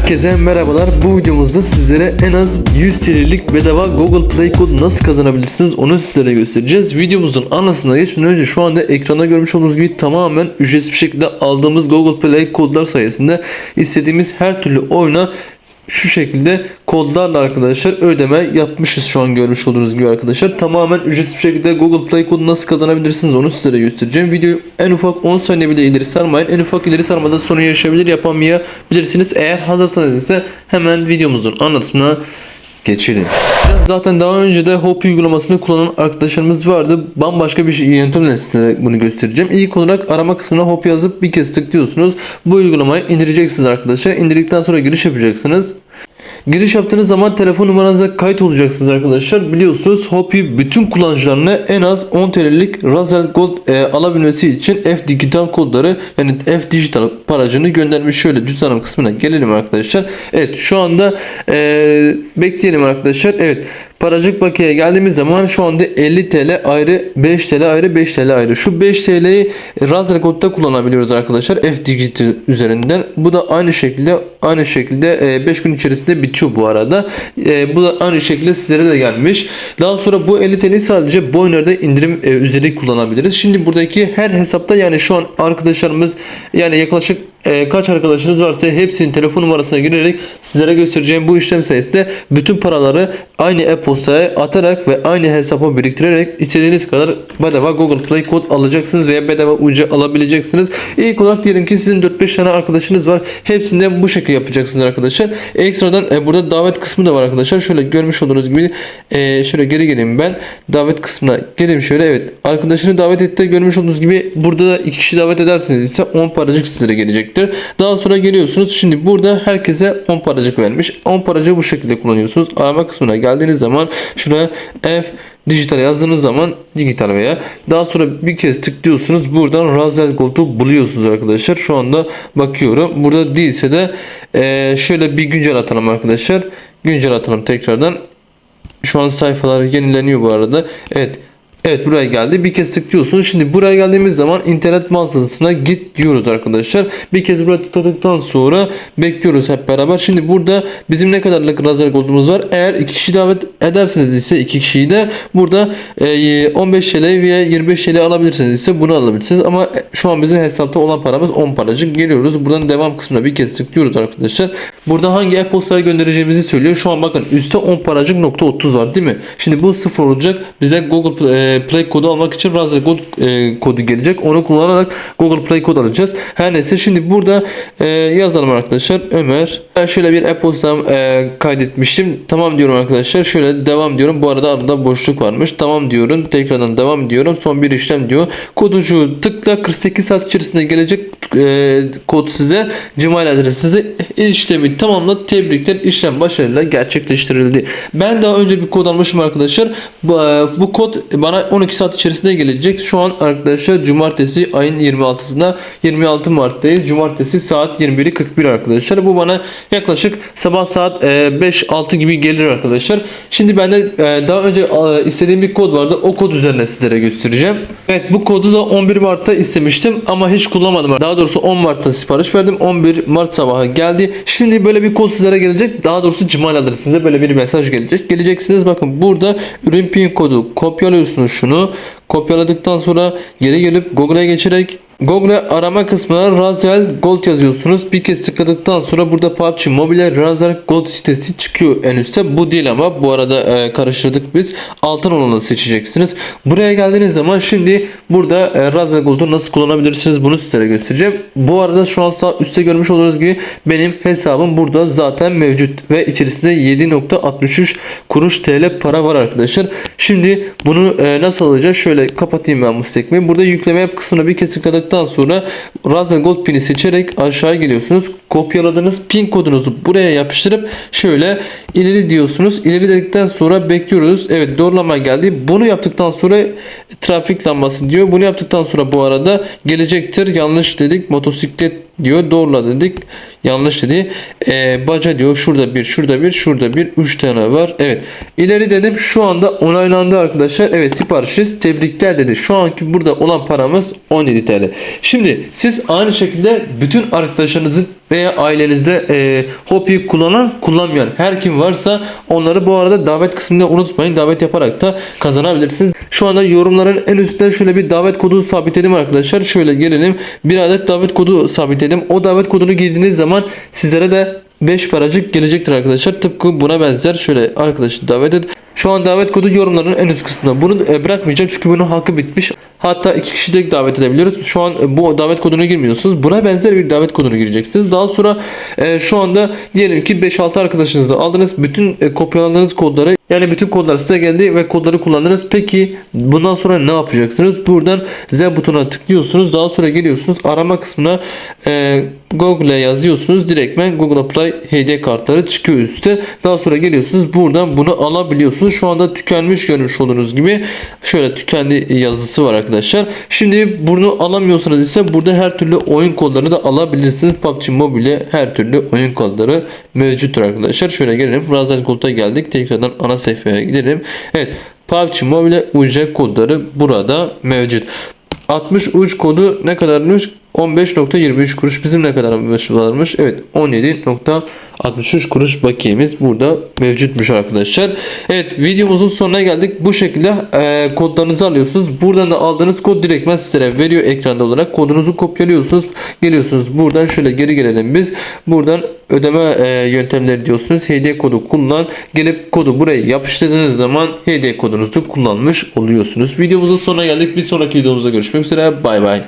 Herkese merhabalar. Bu videomuzda sizlere en az 100 TL'lik bedava Google Play kodu nasıl kazanabilirsiniz onu sizlere göstereceğiz. Videomuzun anlatımına geçmeden önce şu anda ekranda görmüş olduğunuz gibi tamamen ücretsiz bir şekilde aldığımız Google Play kodlar sayesinde istediğimiz her türlü oyuna şu şekilde kodlarla arkadaşlar ödeme yapmışız şu an görmüş olduğunuz gibi arkadaşlar. Tamamen ücretsiz bir şekilde Google Play kodu nasıl kazanabilirsiniz onu sizlere göstereceğim. Videoyu en ufak 10 saniye bile ileri sarmayın. En ufak ileri sarmada sorun yaşayabilir yapamayabilirsiniz. Eğer hazırsanız ise hemen videomuzun anlatımına geçelim. Zaten daha önce de Hop uygulamasını kullanan arkadaşlarımız vardı. Bambaşka bir şey, yöntemle size bunu göstereceğim. İlk olarak arama kısmına Hop yazıp bir kez tıklıyorsunuz. Bu uygulamayı indireceksiniz arkadaşlar. İndirdikten sonra giriş yapacaksınız. Giriş yaptığınız zaman telefon numaranıza kayıt olacaksınız arkadaşlar. Biliyorsunuz Hopi bütün kullanıcılarına en az 10 TL'lik Razel Gold e, alabilmesi için F dijital kodları yani F dijital paracını göndermiş. Şöyle cüzdanım kısmına gelelim arkadaşlar. Evet şu anda e, bekleyelim arkadaşlar. Evet paracık bakiye geldiğimiz zaman şu anda 50 TL ayrı 5 TL ayrı 5 TL ayrı. Şu 5 TL'yi Razel Gold'da kullanabiliyoruz arkadaşlar. F dijital üzerinden. Bu da aynı şekilde aynı şekilde 5 gün içerisinde bitiyor bu arada. E, bu da aynı şekilde sizlere de gelmiş. Daha sonra bu 50 TL'yi sadece Boyner'da indirim e, üzeri kullanabiliriz. Şimdi buradaki her hesapta yani şu an arkadaşlarımız yani yaklaşık e, kaç arkadaşınız varsa hepsinin telefon numarasına girerek sizlere göstereceğim bu işlem sayesinde bütün paraları aynı e-postaya atarak ve aynı hesaba biriktirerek istediğiniz kadar bedava Google Play kod alacaksınız veya bedava ucu alabileceksiniz. İlk olarak diyelim ki sizin 4-5 tane arkadaşınız var. Hepsinde bu şekilde yapacaksınız arkadaşlar. Ekstradan e, burada davet kısmı da var arkadaşlar. Şöyle görmüş olduğunuz gibi e, şöyle geri geleyim ben. Davet kısmına geleyim şöyle. Evet. Arkadaşını davet etti görmüş olduğunuz gibi burada da 2 kişi davet ederseniz ise 10 paracık sizlere gelecektir. Daha sonra geliyorsunuz. Şimdi burada herkese 10 paracık vermiş. 10 paracığı bu şekilde kullanıyorsunuz. Arama kısmına geldiğiniz zaman şuraya F dijital yazdığınız zaman dijital veya daha sonra bir kez tıklıyorsunuz. Buradan Razel Gold'u buluyorsunuz arkadaşlar. Şu anda bakıyorum. Burada değilse de eee, şöyle bir güncel atalım arkadaşlar. Güncel atalım tekrardan. Şu an sayfalar yenileniyor bu arada. Evet. Evet buraya geldi. Bir kez tıklıyorsunuz. Şimdi buraya geldiğimiz zaman internet mağazasına git diyoruz arkadaşlar. Bir kez buraya tıkladıktan sonra bekliyoruz hep beraber. Şimdi burada bizim ne kadarlık Razer Gold'umuz var. Eğer iki kişi davet ederseniz ise iki kişiyi de burada e, 15 TL veya 25 TL alabilirsiniz ise bunu alabilirsiniz. Ama şu an bizim hesapta olan paramız 10 paracık. Geliyoruz. Buradan devam kısmına bir kez tıklıyoruz arkadaşlar. Burada hangi e-postaya göndereceğimizi söylüyor. Şu an bakın üstte 10 paracık nokta 30 var değil mi? Şimdi bu sıfır olacak. Bize Google Play, e, kodu almak için Razer Gold e, kodu gelecek. Onu kullanarak Google Play kod alacağız. Her neyse şimdi burada e, yazalım arkadaşlar. Ömer. Ben şöyle bir e-postam e, kaydetmiştim. Tamam diyorum arkadaşlar. Şöyle devam diyorum. Bu arada arada boşluk varmış. Tamam diyorum. Tekrardan devam diyorum. Son bir işlem diyor. Kodu şu tıkla 48 saat içerisinde gelecek kod size Gmail adresinize işlemi tamamla tebrikler işlem başarıyla gerçekleştirildi. Ben daha önce bir kod almışım arkadaşlar. Bu, e, kod bana 12 saat içerisinde gelecek. Şu an arkadaşlar cumartesi ayın 26'sında 26 Mart'tayız. Cumartesi saat 21'i 41 arkadaşlar. Bu bana yaklaşık sabah saat e, 5-6 gibi gelir arkadaşlar. Şimdi bende e, daha önce e, istediğim bir kod vardı. O kod üzerine sizlere göstereceğim. Evet bu kodu da 11 Mart'ta istemiştim ama hiç kullanmadım. Daha doğrusu 10 Mart'ta sipariş verdim. 11 Mart sabahı geldi. Şimdi böyle bir kod sizlere gelecek. Daha doğrusu Gmail adresinize böyle bir mesaj gelecek. Geleceksiniz bakın burada ürün pin kodu kopyalıyorsunuz şunu. Kopyaladıktan sonra geri gelip Google'a geçerek Google arama kısmına Razel Gold yazıyorsunuz. Bir kez tıkladıktan sonra burada PUBG Mobile Razel Gold sitesi çıkıyor en üstte. Bu değil ama bu arada e, karıştırdık biz. Altın olanı seçeceksiniz. Buraya geldiğiniz zaman şimdi burada e, Razel Gold'u nasıl kullanabilirsiniz bunu sizlere göstereceğim. Bu arada şu an sağ üstte görmüş olduğunuz gibi benim hesabım burada zaten mevcut ve içerisinde 7.63 kuruş TL para var arkadaşlar. Şimdi bunu e, nasıl alacağız? Şöyle kapatayım ben bu sekmeyi. Burada yükleme kısmına bir kez tıkladık tıkladıktan sonra Razer Gold pini seçerek aşağı geliyorsunuz. Kopyaladığınız pin kodunuzu buraya yapıştırıp şöyle ileri diyorsunuz. İleri dedikten sonra bekliyoruz. Evet doğrulama geldi. Bunu yaptıktan sonra trafik lambası diyor. Bunu yaptıktan sonra bu arada gelecektir. Yanlış dedik. Motosiklet diyor. Doğrula dedik. Yanlış dedi. Ee, baca diyor. Şurada bir, şurada bir, şurada bir. 3 tane var. Evet. İleri dedim. Şu anda onaylandı arkadaşlar. Evet siparişiz. Tebrikler dedi. Şu anki burada olan paramız 17 TL. Şimdi siz aynı şekilde bütün arkadaşlarınızın veya ailenizde e, Hopi'yi kullanan kullanmayan her kim varsa onları bu arada davet kısmında unutmayın. Davet yaparak da kazanabilirsiniz. Şu anda yorumların en üstte şöyle bir davet kodu sabitledim arkadaşlar. Şöyle gelelim. Bir adet davet kodu sabitledim. O davet kodunu girdiğiniz zaman sizlere de 5 paracık gelecektir arkadaşlar. Tıpkı buna benzer şöyle arkadaşı davet et. Şu an davet kodu yorumların en üst kısmında. Bunu e, bırakmayacağım çünkü bunun hakkı bitmiş. Hatta iki kişi de davet edebiliyoruz. Şu an e, bu davet kodunu girmiyorsunuz. Buna benzer bir davet kodunu gireceksiniz. Daha sonra e, şu anda diyelim ki 5-6 arkadaşınızı aldınız. Bütün kopyaladığınız kodları yani bütün kodlar size geldi ve kodları kullandınız. Peki bundan sonra ne yapacaksınız? Buradan Z butonuna tıklıyorsunuz. Daha sonra geliyorsunuz arama kısmına e, Google'e yazıyorsunuz. Direktmen Google Play hediye kartları çıkıyor üstte. Daha sonra geliyorsunuz. Buradan bunu alabiliyorsunuz. Şu anda tükenmiş görmüş olduğunuz gibi şöyle tükendi yazısı var arkadaşlar. Şimdi bunu alamıyorsanız ise burada her türlü oyun kodlarını da alabilirsiniz. PUBG Mobile her türlü oyun kodları mevcuttur arkadaşlar. Şöyle gelelim. Razer Gold'a geldik. Tekrardan ana sayfaya gidelim. Evet. PUBG Mobile UC kodları burada mevcut. 60 uç kodu ne kadarmış? 15.23 kuruş. Bizim ne kadar varmış? Evet 17.63 kuruş bakiyemiz burada mevcutmuş arkadaşlar. Evet videomuzun sonuna geldik. Bu şekilde e, kodlarınızı alıyorsunuz. Buradan da aldığınız kod direktmen sizlere veriyor ekranda olarak. Kodunuzu kopyalıyorsunuz. Geliyorsunuz buradan şöyle geri gelelim biz. Buradan ödeme e, yöntemleri diyorsunuz. Hediye kodu kullan. Gelip kodu buraya yapıştırdığınız zaman hediye kodunuzu kullanmış oluyorsunuz. Videomuzun sonuna geldik. Bir sonraki videomuzda görüşmek üzere. Bay bay.